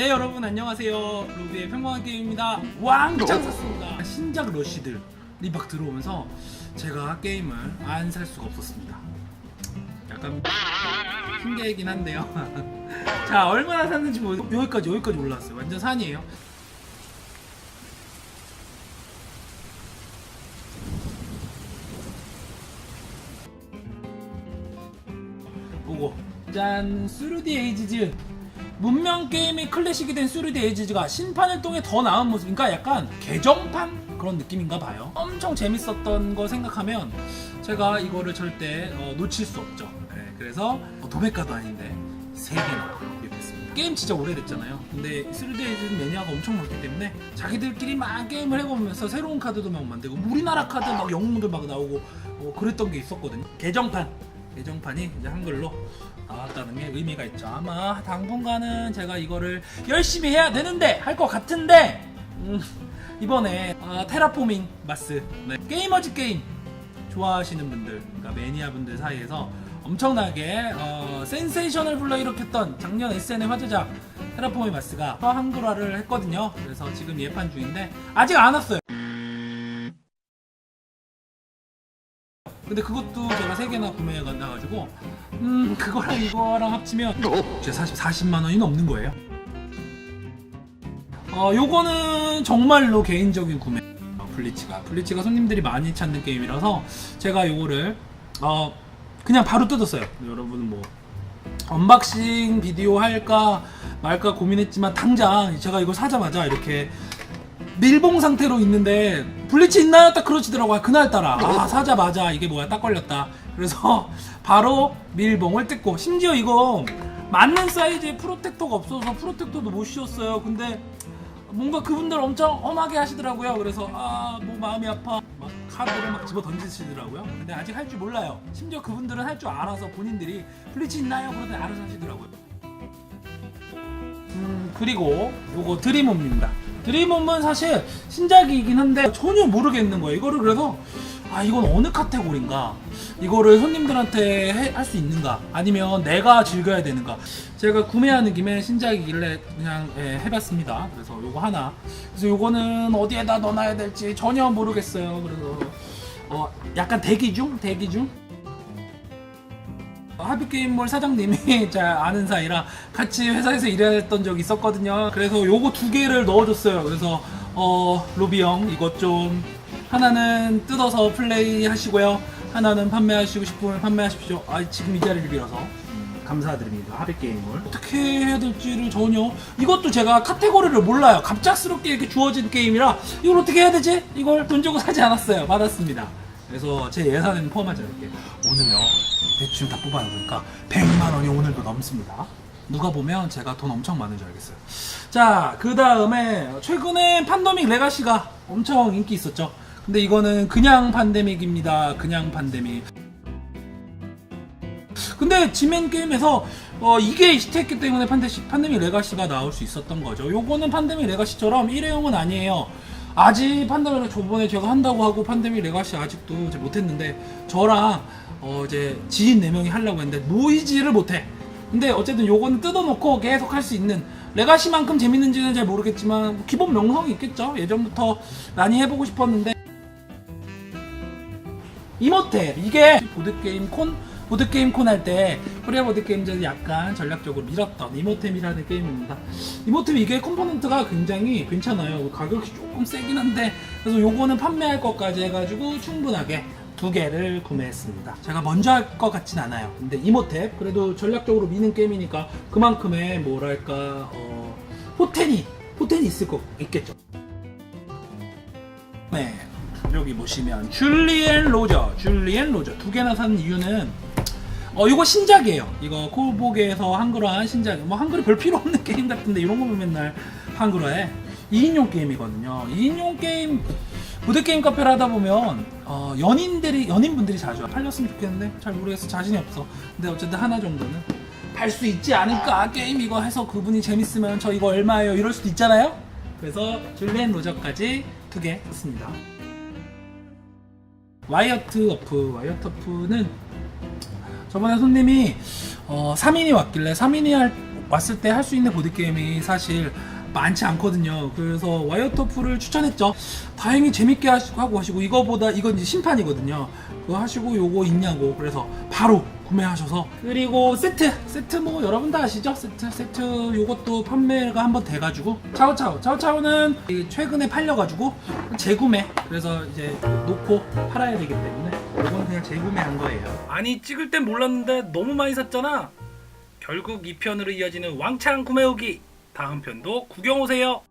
네 여러분 안녕하세요. 루비의 평범한 게임입니다. 왕창 샀습니다. 신작 러쉬들이 막 들어오면서 제가 게임을 안 살 수가 없었습니다. 약간 핑계이긴 한데요. 자 얼마나 샀는지 뭐 여기까지 여기까지 올라왔어요. 완전 산이에요. 보고. 짠 수르디 에이지즈 문명 게임이 클래식이 된 수르디 에이지즈가 신판을 통해 더 나은 모습 그러니까 약간 개정판 그런 느낌인가 봐요. 엄청 재밌었던 거 생각하면 제가 이거를 절대 어, 놓칠 수 없죠. 네, 그래서 어, 도매가도 아닌데 3개나 구입했습니다. 게임 진짜 오래됐잖아요. 근데 수르디 에이지즈 매니아가 엄청 많기 때문에 자기들끼리 막 게임을 해보면서 새로운 카드도 막 만들고 우리나라 카드 막 영웅들 막 나오고 어, 그랬던 게 있었거든요. 개정판 개정판이 이제 한글로 나왔다는 게 의미가 있죠. 아마 당분간은 제가 이거를 열심히 해야 되는데 할 것 같은데 음, 이번에 어, 테라포밍 마스 네, 게이머즈 게임 좋아하시는 분들, 그러니까 매니아 분들 사이에서 엄청나게 어, 센세이션을 불러일으켰던 작년 SN의 화제작 테라포밍 마스가 한글화를 했거든요. 그래서 지금 예판 중인데 아직 안 왔어요. 근데 그것도 제가 세 개나 구매해 간다가지고 음 그거랑 이거랑 합치면 진짜 40, 40만 원이 넘는 거예요. 어 요거는 정말로 개인적인 구매. 어, 블리치가 블리치가 손님들이 많이 찾는 게임이라서 제가 요거를 어 그냥 바로 뜯었어요. 여러분은 뭐 언박싱 비디오 할까 말까 고민했지만 당장 제가 이거 사자마자 이렇게 밀봉 상태로 있는데 블리치 있나요? 딱 그러시더라고요. 그날따라 아 사자마자 이게 뭐야 딱 걸렸다. 그래서 바로 밀봉을 뜯고 심지어 이거 맞는 사이즈의 프로텍터가 없어서 프로텍터도 못 씌웠어요. 근데 뭔가 그분들 엄청 험하게 하시더라고요. 그래서 아 뭐 마음이 아파 막 카드를 막 집어 던지시더라고요. 근데 아직 할 줄 몰라요. 심지어 그분들은 할 줄 알아서 본인들이 블리치 있나요? 그러더니 알아서 하시더라고요. 음, 그리고 요거 드림홈입니다. 드림홈은 사실 신작이긴 한데 전혀 모르겠는 거예요. 이거를 그래서 아 이건 어느 카테고리인가? 이거를 손님들한테 할 수 있는가? 아니면 내가 즐겨야 되는가? 제가 구매하는 김에 신작이길래 그냥 예, 해봤습니다. 그래서 요거 하나. 그래서 요거는 어디에다 넣어놔야 될지 전혀 모르겠어요. 그래서 어, 약간 대기 중, 대기 중. 하비게임몰 사장님이 잘 아는 사이라 같이 회사에서 일했던 적이 있었거든요. 그래서 요거 두 개를 넣어줬어요. 그래서 어 로비 형 이것 좀 하나는 뜯어서 플레이 하시고요. 하나는 판매하시고 싶으면 판매하십시오. 아 지금 이 자리를 빌어서 음, 감사드립니다. 하비게임몰 어떻게 해야 될지를 전혀 이것도 제가 카테고리를 몰라요. 갑작스럽게 이렇게 주어진 게임이라 이걸 어떻게 해야 되지? 이걸 돈 주고 사지 않았어요. 받았습니다. 그래서 제 예산에는 포함하지 않을게요. 오늘요 대충 다 뽑아놓으니까 100만 원이 오늘도 넘습니다. 누가 보면 제가 돈 엄청 많은 줄 알겠어요. 자, 그 다음에 최근에 판데믹 레가시가 엄청 인기 있었죠. 근데 이거는 그냥 판데믹입니다. 그냥 판데믹. 근데 지멘 게임에서 어, 이게 히트했기 때문에 판데시, 판데믹 레가시가 나올 수 있었던 거죠. 요거는 판데믹 레가시처럼 일회용은 아니에요. 아직 판데믹 저번에 제가 한다고 하고 판데믹 레가시 아직도 못했는데 저랑 어, 이제 지인 4명이 하려고 했는데 모이지를 못해. 근데 어쨌든 요거는 뜯어놓고 계속 할 수 있는 레가시만큼 재밌는지는 잘 모르겠지만 기본 명성이 있겠죠. 예전부터 많이 해보고 싶었는데 이모텔 이게 보드게임 콘 보드게임 콘 할 때 코리아 보드게임즈에서 약간 전략적으로 밀었던 이모템이라는 게임입니다 이모템 이게 컴포넌트가 굉장히 괜찮아요 가격이 조금 세긴 한데 그래서 요거는 판매할 것까지 해가지고 충분하게 두 개를 구매했습니다. 제가 먼저 할 것 같진 않아요. 근데 이모템 그래도 전략적으로 미는 게임이니까 그만큼의 뭐랄까 어, 포텐이 포텐이 있을 거 있겠죠. 네 여기 보시면 줄리엔 로저 줄리엔 로저. 두 개나 산 이유는 어 이거 신작이에요. 이거 콜복에서 한글화한 신작. 뭐 한글이 별 필요 없는 게임 같은데 이런 거 보면 맨날 한글화해 2인용 게임이거든요. 2인용 게임 보드게임 카페를 하다 보면 어, 연인들이 연인분들이 자주 팔렸으면 좋겠는데 잘 모르겠어. 자신이 없어. 근데 어쨌든 하나 정도는 팔 수 있지 않을까. 게임 이거 해서 그분이 재밌으면 저 이거 얼마예요? 이럴 수도 있잖아요. 그래서 줄리엔 로저까지 두 개 샀습니다. 와이어트 어프. 와이어트 어프는 저번에 손님이 어, 3인이 왔길래 3인이 할 왔을 때 할 수 있는 보드게임이 사실 많지 않거든요. 그래서 와이어터프를 추천했죠. 다행히 재밌게 하고 하시고 이거보다 이건 이제 심판이거든요. 그거 하시고 요거 있냐고 그래서 바로 구매하셔서 그리고 세트 세트 뭐 여러분 다 아시죠? 세트 세트 요것도 판매가 한번 돼가지고 차오차오 차오차오는 이 최근에 팔려가지고 재구매 그래서 이제 놓고 팔아야 되기 때문에 이건 그냥 재구매한 거예요. 아니 찍을 땐 몰랐는데 너무 많이 샀잖아. 결국 2편으로 이어지는 왕창 구매 후기 다음 편도 구경 오세요.